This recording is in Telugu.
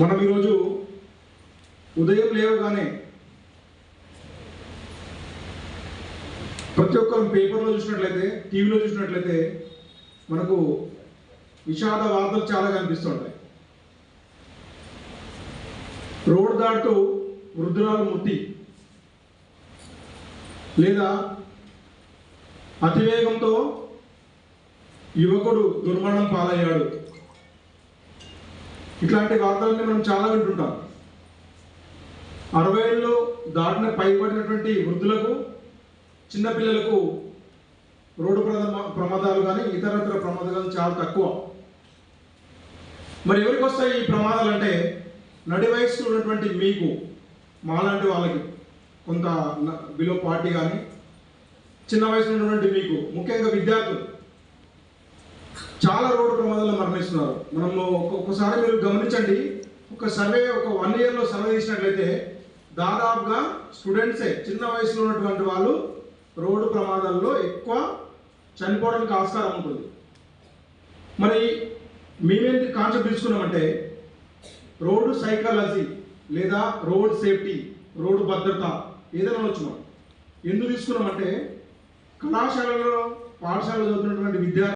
మనం ఈరోజు ఉదయం లేవగానే ప్రతి ఒక్కరు పేపర్లో చూసినట్లయితే టీవీలో చూసినట్లయితే మనకు విషాద వార్తలు చాలా కనిపిస్తుంటాయి. రోడ్ దాటుతూ వృద్ధురాలు మృతి లేదా అతివేగంతో యువకుడు దుర్మరణం పాలయ్యాడు. ఇట్లాంటి వార్తలన్నీ మనం చాలా వింటుంటాం. అరవై ఏళ్ళు దాటిన పైబడినటువంటి వృద్ధులకు చిన్నపిల్లలకు రోడ్డు ప్రమాద ప్రమాదాలు కానీ ఇతరత్ర ప్రమాదాలు చాలా తక్కువ. మరి ఎవరికి వస్తాయి ఈ ప్రమాదాలు అంటే నడి వయసులో ఉన్నటువంటి మీకు మాలాంటి వాళ్ళకి కొంత బిలో పార్టీ కానీ చిన్న వయసులో ఉన్నటువంటి మీకు ముఖ్యంగా విద్యార్థులు. చాలా రోడ్డు ప్రమాదాలు మరణిస్తున్నారు. మనము ఒక్కొక్కసారి మీరు గమనించండి. ఒక సర్వే ఒక వన్ ఇయర్లో సర్వే చేసినట్లయితే దాదాపుగా స్టూడెంట్సే చిన్న వయసులో ఉన్నటువంటి వాళ్ళు రోడ్డు ప్రమాదాల్లో ఎక్కువ చనిపోవడానికి ఆస్కారం ఉంటుంది. మరి మేమేంటి కాన్సెప్ట్ తీసుకున్నామంటే రోడ్డు సైకాలజీ లేదా రోడ్ సేఫ్టీ రోడ్డు భద్రత ఏదైనా వచ్చు మనం. ఎందుకు తీసుకున్నామంటే కళాశాలలో పాఠశాలలో చదువుతున్నటువంటి విద్యార్థులు